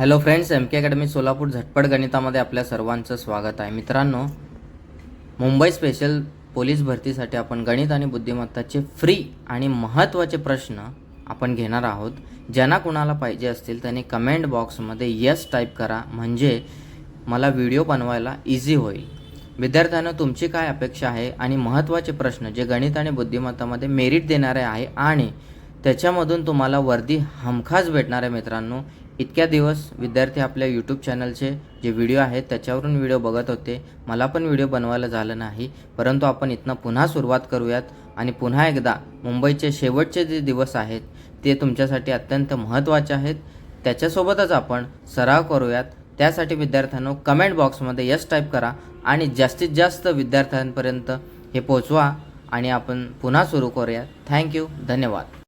Hello friends M K academy Solapur झटपट गणितामध्ये आपल्या सर्वांचं स्वागत आहे. मित्रांनो मुंबई स्पेशल पोलीस भरतीसाठी आपण गणित आणि बुद्धिमत्ताचे फ्री आणि महत्त्वाचे प्रश्न आपण घेणार आहोत. ज्यांना कुणाला पाहिजे असतील त्यांनी कमेंट बॉक्समध्ये यस टाईप करा. म्हणजे मला व्हिडिओ बनवायला इझी होईल. विद्यार्थ्यांना तुमची काय अपेक्षा आहे आणि महत्त्वाचे प्रश्न जे गणित आणि बुद्धिमत्तामध्ये मेरिट देणारे आहे आणि त्याच्यामधून तुम्हाला वर्दी हमखास भेटणार आहे मित्रांनो इतक्या दिवस विद्यार्थी आपल्या यूट्यूब चॅनलचे जे व्हिडिओ आहेत त्याच्यावरून व्हिडिओ बघत होते. मला पण व्हिडिओ बनवायला झालं नाही. परंतु आपण इथनं पुन्हा सुरुवात करूयात आणि पुन्हा एकदा मुंबईचे शेवटचे जे दिवस आहेत ते तुमच्यासाठी अत्यंत महत्त्वाचे आहेत. त्याच्यासोबतच आपण सराव करूयात. त्यासाठी विद्यार्थ्यांनो कमेंट बॉक्समध्ये यस टाईप करा आणि जास्तीत जास्त विद्यार्थ्यांपर्यंत हे पोचवा आणि आपण पुन्हा सुरू करूया थँक्यू धन्यवाद.